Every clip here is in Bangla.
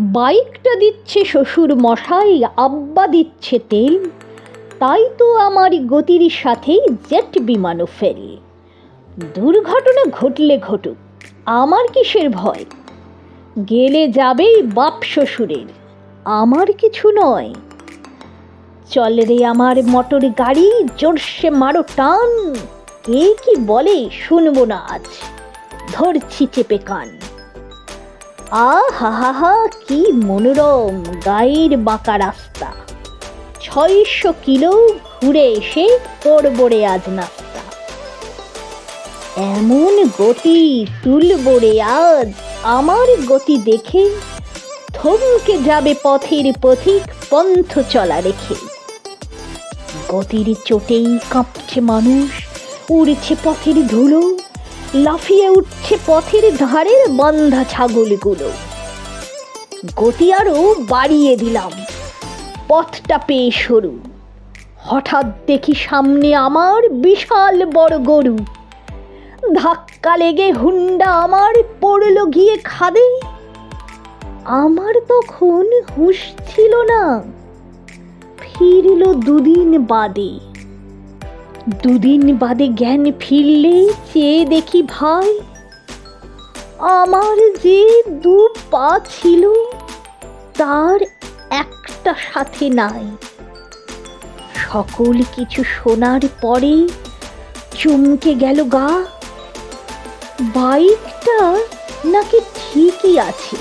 বাইকটা দিচ্ছে শ্বশুর মশাই আব্বা দিচ্ছে তেল। তাই তো আমার গতির সাথেই জেট বিমানও ফেল। দুর্ঘটনা ঘটলে ঘটুক, আমার কিসের ভয়? গেলে যাবেই বাপ শ্বশুরের, আমার কিছু নয়। চল রে আমার মোটর গাড়ি, জোরসে মারো টান। কে কি বলে শুনব না আজ, ধরছি চেপে কান। আ হা হা হা কি মনোরম গায়ের বাঁকা রাস্তা। ছয়শো কিলো ঘুরে এসে তোড়বড়ে আজ নাস্তা। এমন গতি তুলবড়ে আজ, আমার গতি দেখে। থমকে যাবে পথের পথিক পন্থ চলা রেখে। গতির চোটেই কাঁপছে মানুষ, উড়ছে পথের ধুলো। লাফিয়ে উঠছে পথের ধারের বান্ধা ছাগলগুলো। গতি আরও বাড়িয়ে দিলাম। পথটা পেয়ে সরু। হঠাৎ দেখি সামনে আমার বিশাল বড় গরু। ধাক্কা লেগে হুন্ডা আমার পড়ল গিয়ে খাদে। আমার তখন হুঁশ ছিল না। ফিরল দুদিন বাদে। দুদিন বাদে জ্ঞান ফিরলে চেয়ে দেখি ভাই। আমার যে দু পা ছিল, তার একটা সাথে নাই। সকল কিছু শোনার পরে চমকে গেল গা। বাইকটা নাকি ঠিকই আছে,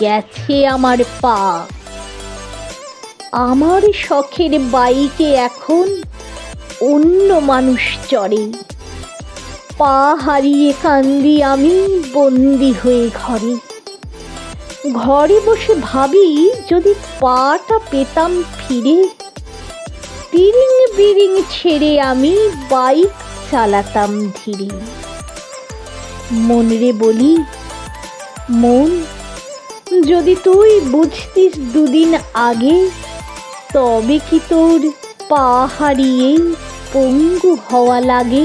গেছে আমার পা। আমার শখের বাইকে এখন অন্য মানুষ চড়ে। পা হারিয়ে কান্দি আমি, বন্দি হয়ে ঘরে। ঘরে বসে ভাবি, যদি পাটা পেতাম ফিরে। তিরিং বিরিং ছেড়ে আমি বাইক চালাতাম ধীরে। মনরে বলি, মন, যদি তুই বুঝতিস দুদিন আগে, তবে কি তোর পা হারিয়ে পঙ্গু হওয়া লাগে।